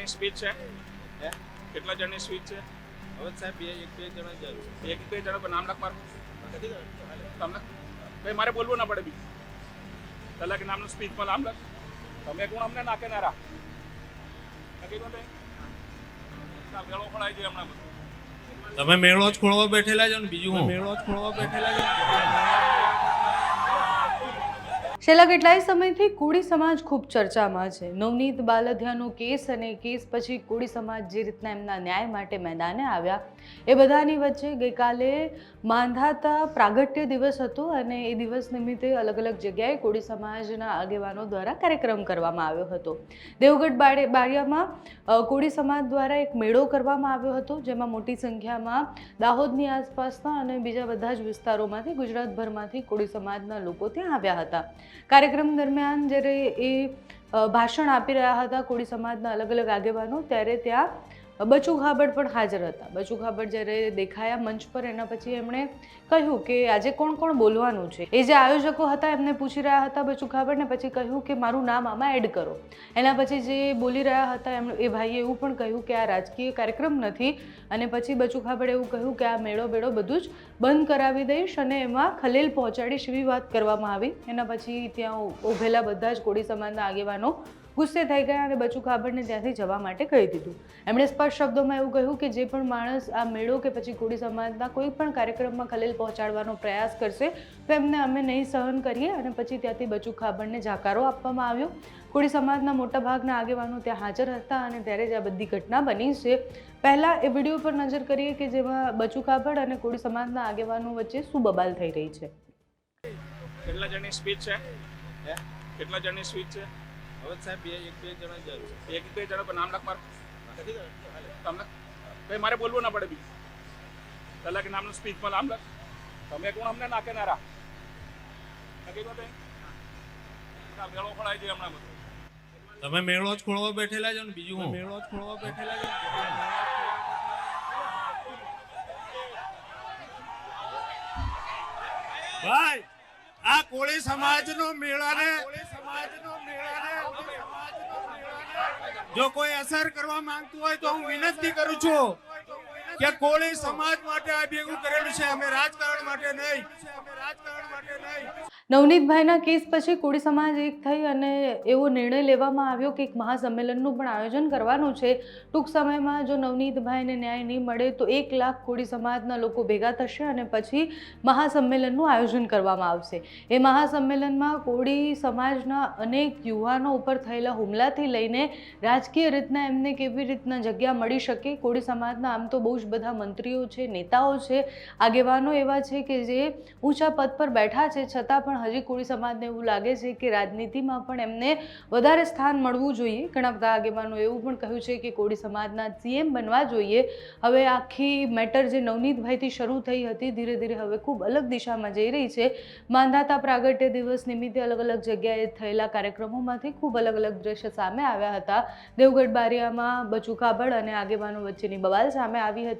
જણની speech છે? હે? કેટલા જણની સ્પીચ છે? હવે સાહેબ બે એક બે જણા જ એક બે જણ પર નામ લખ મારું. લખ ભાઈ મારે બોલવું ના પડે બી પહેલા કે નામનું સ્પીચમાં નામ લખ. તમે કોણ અમને નાખે ના રા જાય તમે મેળો જ ખોળવા બેઠેલા છો ને બીજું મેળો જ ખોળવા બેઠેલા છો છેલ્લા કેટલાય સમયથી કોળી સમાજ ખૂબ ચર્ચામાં છે. નવનીત બાલધિયાનો કેસ અને કેસ પછી કોળી સમાજ જે રીતના એમના ન્યાય માટે મેદાને આવ્યા, એ બધાની વચ્ચે ગઈકાલે માંધાતા પ્રાગટ્ય દિવસ હતો અને એ દિવસ નિમિત્તે અલગ અલગ જગ્યાએ કોળી સમાજના આગેવાનો દ્વારા કાર્યક્રમ કરવામાં આવ્યો હતો. દેવગઢ બાળે બારિયામાં કોળી સમાજ દ્વારા એક મેળો કરવામાં આવ્યો હતો, જેમાં મોટી સંખ્યામાં દાહોદની આસપાસના અને બીજા બધા જ વિસ્તારોમાંથી ગુજરાતભરમાંથી કોળી સમાજના લોકો ત્યાં આવ્યા હતા. કાર્યક્રમ દરમિયાન જ્યારે એ ભાષણ આપી રહ્યા હતા કોળી સમાજના અલગ અલગ આગેવાનો, ત્યારે ત્યાં બચુ ખાબડ પણ હાજર હતા. બચુ ખાબડ જ્યારે દેખાયા મંચ પર, એના પછી એમણે કહ્યું કે આજે કોણ કોણ બોલવાનું છે? એ જે આયોજકો હતા એમને પૂછી રહ્યા હતા બચુ ખાબડને, પછી કહ્યું કે મારું નામ આમાં એડ કરો. એના પછી જે બોલી રહ્યા હતા એમ એ ભાઈએ એવું પણ કહ્યું કે આ રાજકીય કાર્યક્રમ નથી. અને પછી બચુ ખાબડે એવું કહ્યું કે આ મેળો બેળો બધું જ બંધ કરાવી દઈશ અને એમાં ખલેલ પહોંચાડીશ એવી વાત કરવામાં આવી. એના પછી ત્યાં ઉભેલા બધા જ કોળી સમાજના આગેવાનો ગુસ્સે થઈ ગયા અને બચુ ખાબડને ત્યાંથી જવા માટે કહી દીધું. એમણે સ્પષ્ટ શબ્દોમાં એવું કહ્યું કે જે પણ માણસ આ મેળો કે પછી કોળી સમાજના કોઈ પણ કાર્યક્રમમાં ખલેલ પહોંચાડવાનો પ્રયાસ કરશે તો એમને અમે નહીં સહન કરીએ અને પછી ત્યાંથી બચુ ખાબડને જાકારો આપવામાં આવ્યો. કોળી સમાજના મોટાભાગના આગેવાનો ત્યાં હાજર હતા અને ત્યારે જ આ બધી ઘટના બની છે. પહેલાં એ વીડિયો પર નજર કરીએ કે જેમાં બચુ ખાબડ અને કોળી સમાજના આગેવાનો વચ્ચે શું બબાલ થઈ રહી છે. કેટલા જણની સ્પીચ છે? કેટલા જણની સ્પીચ છે? હવે સાહેબ બે એક બે જણા જાય એક બે જણ પર નામ લખ મારું. કરતો? ભાઈ મારે બોલવું ના પડે બીજું. કલાક કે નામનું સ્પીચમાં નામ લખ. તમે કોણ અમને નાખે નારા મેળો ખોળાય છે હમણાં બધું. તમે મેળો જ ખોળવા બેઠેલા છો ને બીજું હું? મેળો જ ખોળવા બેઠેલા છો ભાઈ આ કોળી સમાજનો મેળાને સમાજનો મેળાને જો કોઈ અસર કરવા માંગતું હોય તો હું વિનંતી કરું છું. કે કોળી સમાજ માટે આ ભેગું કરેલું છે, અમે રાજકારણ માટે નહીં. અમે રાજકારણ માટે નહીં નવનીતભાઈના કેસ પછી કોળી સમાજ એક થઈ અને એવો નિર્ણય લેવામાં આવ્યો કે એક મહાસંમેલનનું પણ આયોજન કરવાનું છે. ટૂંક સમયમાં જો નવનીતભાઈને ન્યાય નહીં મળે તો એક લાખ કોળી સમાજના લોકો ભેગા થશે અને પછી મહાસંમેલનનું આયોજન કરવામાં આવશે. એ મહાસંમેલનમાં કોળી સમાજના અનેક યુવાનો ઉપર થયેલા હુમલાથી લઈને રાજકીય રીતના એમને કેવી રીતના જગ્યા મળી શકે, કોળી સમાજના આમ તો બહુ જ બધા મંત્રીઓ છે, નેતાઓ છે, આગેવાનો એવા છે કે જે ઊંચા પદ પર બેઠા છે. છતાં પણ હજી કોળી સમાજને એવું લાગે છે કે રાજનીતિમાં પણ એમને વધારે સ્થાન મળવું જોઈએ. ઘણા બધા આગેવાનો એવું પણ કહ્યું છે કે કોળી સમાજના સીએમ બનવા જોઈએ. હવે આખી મેટર જે નવનીતભાઈથી શરૂ થઈ હતી, ધીરે ધીરે હવે ખૂબ અલગ દિશામાં જઈ રહી છે. માંધાતા પ્રાગટ્ય દિવસ નિમિત્તે અલગ અલગ જગ્યાએ થયેલા કાર્યક્રમોમાંથી ખૂબ અલગ અલગ દ્રશ્ય સામે આવ્યા હતા. દેવગઢ બારિયામાં બચુ કાબડ અને આગેવાનો વચ્ચેની બવાલ સામે આવી હતી.